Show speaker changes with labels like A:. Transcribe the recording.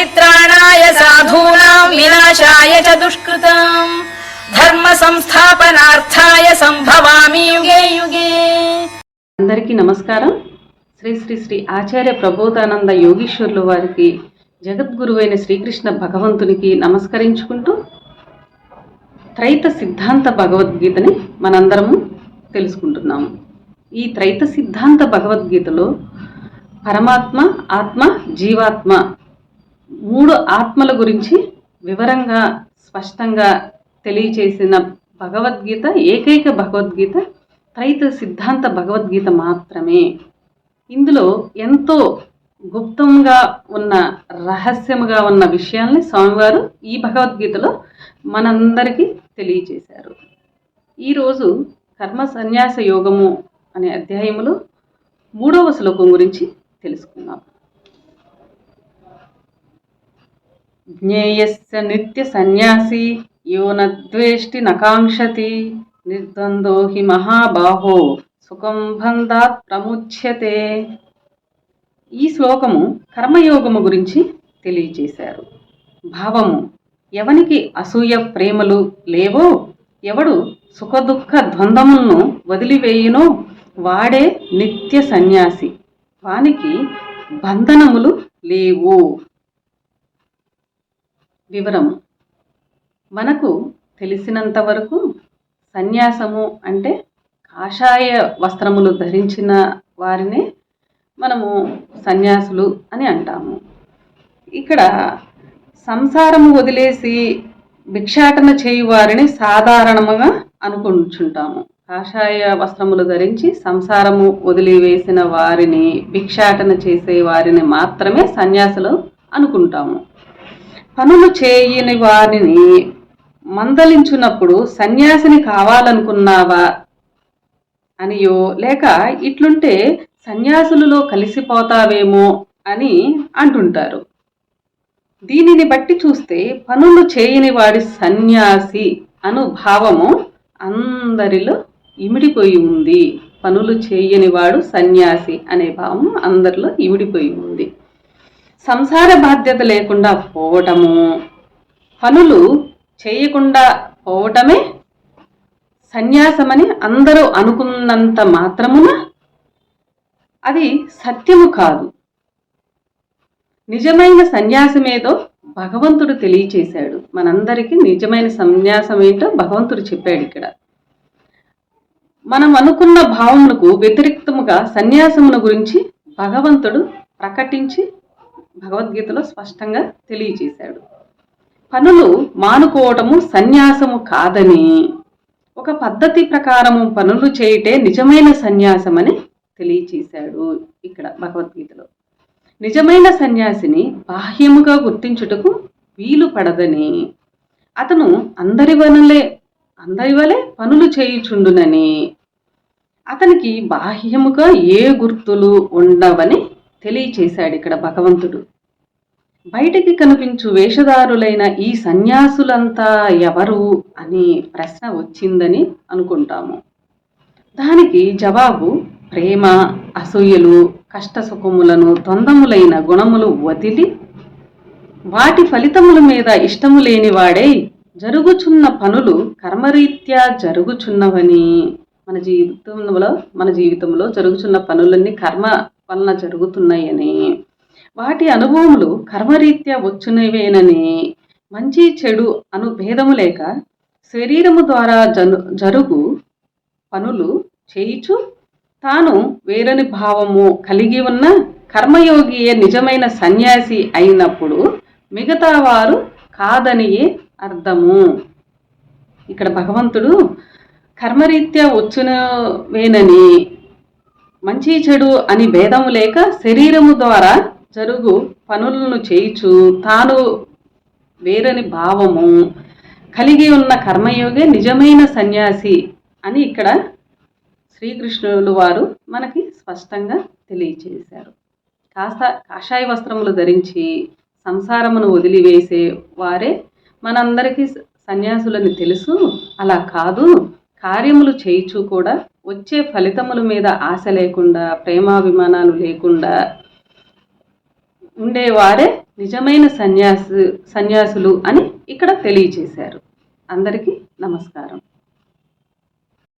A: పరిత్రాణాయ సాధూనాం వినాశాయ చ దుష్కృతం ధర్మ సంస్థాపనార్థాయ సంభవామి యుగే యుగే
B: అందరికీ నమస్కారం. శ్రీ శ్రీ శ్రీ ఆచార్య ప్రబోధానంద యోగీశ్వరులు వారికి జగద్గురువైన శ్రీకృష్ణ భగవంతునికి నమస్కరించుకుంటూ త్రైత సిద్ధాంత భగవద్గీతని మనందరము తెలుసుకుంటున్నాము. ఈ త్రైత సిద్ధాంత భగవద్గీతలో పరమాత్మ ఆత్మ జీవాత్మ మూడు ఆత్మల గురించి వివరంగా స్పష్టంగా తెలియచేసిన భగవద్గీత ఏకైక భగవద్గీత త్రైత సిద్ధాంత భగవద్గీత మాత్రమే. ఇందులో ఎంతో గుప్తంగా ఉన్న రహస్యముగా ఉన్న విషయాల్ని స్వామివారు ఈ భగవద్గీతలో మనందరికీ తెలియచేశారు. ఈరోజు కర్మ సన్యాస యోగము అనే అధ్యాయములో మూడవ శ్లోకం గురించి తెలుసుకుందాం. జ్ఞేయస్య నిత్య సన్యాసి యోనద్వేష్టి నకాంక్షతి నిర్ద్వందో హి మహాబాహో సుఖం బంధాత్ ప్రముచ్యతే ఈ శ్లోకము కర్మయోగము గురించి తెలియచేశారు. భావము ఎవనికి అసూయ ప్రేమలు లేవో ఎవడు సుఖదుఖ ద్వంద్వములను వదిలివేయునో వాడే నిత్య సన్యాసి వానికి బంధనములు లేవు. వివరము. మనకు తెలిసినంత వరకు సన్యాసము అంటే కాషాయ వస్త్రములు ధరించిన వారిని మనము సన్యాసులు అని అంటాము. ఇక్కడ సంసారము వదిలేసి భిక్షాటన చేయు వారిని సాధారణముగా అనుకుంటుంటాము. కాషాయ వస్త్రములు ధరించి సంసారము వదిలివేసిన వారిని భిక్షాటన చేసే వారిని మాత్రమే సన్యాసులు అనుకుంటాము. పనులు చేయని వారిని మందలించున్నప్పుడు సన్యాసిని కావాలనుకున్నావా? అనియో లేక ఇట్లుంటే సన్యాసులలో కలిసిపోతావేమో అని అంటుంటారు. దీనిని బట్టి చూస్తే పనులు చేయని వాడి సన్యాసి అను భావము అందరిలో ఇమిడిపోయి ఉంది. పనులు చేయని వాడు సన్యాసి అనే భావం అందరిలో ఇమిడిపోయి ఉంది. సంసార బాధ్యత లేకుండా పోవటము. పనులు చేయకుండా పోవటమే సన్యాసమని అందరూ అనుకున్నంత మాత్రమున అది సత్యము కాదు. నిజమైన సన్యాసమేదో భగవంతుడు తెలియచేశాడు. మనందరికీ నిజమైన సన్యాసం ఏంటో భగవంతుడు చెప్పాడు ఇక్కడ. మనం అనుకున్న భావమునకు వ్యతిరేక్తముగా సన్యాసముల గురించి భగవంతుడు ప్రకటించి భగవద్గీతలో స్పష్టంగా తెలియచేశాడు పనులు మానుకోవటము సన్యాసము కాదని ఒక పద్ధతి ప్రకారము పనులు చేయటే నిజమైన సన్యాసమని తెలియచేశాడు ఇక్కడ భగవద్గీతలో. నిజమైన సన్యాసిని బాహ్యముగా గుర్తించుటకు వీలు పడదని అతను అందరి వనలే అందరి వలె పనులు చేయుచుండునని అతనికి బాహ్యముగా ఏ గుర్తులు ఉండవని తెలియచేశాడు ఇక్కడ భగవంతుడు. బయటికి కనిపించు వేషధారులైన ఈ సన్యాసులంతా ఎవరు అని ప్రశ్న వచ్చిందని అనుకుంటాము. దానికి జవాబు ప్రేమ అసూయలు కష్ట సుఖములను గుణములు వదిలి వాటి ఫలితముల మీద ఇష్టము లేనివాడై జరుగుచున్న పనులు కర్మరీత్యా జరుగుచున్నవని మన జీవితంలో మన జీవితంలో జరుగుచున్న పనులన్నీ కర్మ వలన జరుగుతున్నాయని వాటి అనుభవములు కర్మరీత్యా వచ్చునవేనని మంచి చెడు అను భేదము లేక శరీరము ద్వారా జను జరుగు పనులు చేయిచు తాను వేరని భావము కలిగి ఉన్న కర్మయోగియే నిజమైన సన్యాసి అయినప్పుడు మిగతా వారు కాదనియే అర్థము. ఇక్కడ భగవంతుడు కర్మరీత్యా వచ్చునవేనని మంచి చెడు అని భేదము లేక శరీరము ద్వారా జరుగు పనులను చేయుచు తాను వేరని భావము కలిగి ఉన్న కర్మయోగే నిజమైన సన్యాసి అని ఇక్కడ శ్రీకృష్ణులు వారు మనకి స్పష్టంగా తెలియచేశారు. కాస్త కాషాయ వస్త్రములు ధరించి సంసారమును వదిలివేసే వారే మనందరికీ సన్యాసులని తెలుసు. అలా కాదు. కార్యములు చేయిచు కూడా వచ్చే ఫలితముల మీద ఆశ లేకుండా ప్రేమాభిమానాలు లేకుండా ఉండేవారే నిజమైన సన్యాసు సన్యాసులు అని ఇక్కడ తెలియచేశారు. అందరికీ నమస్కారం.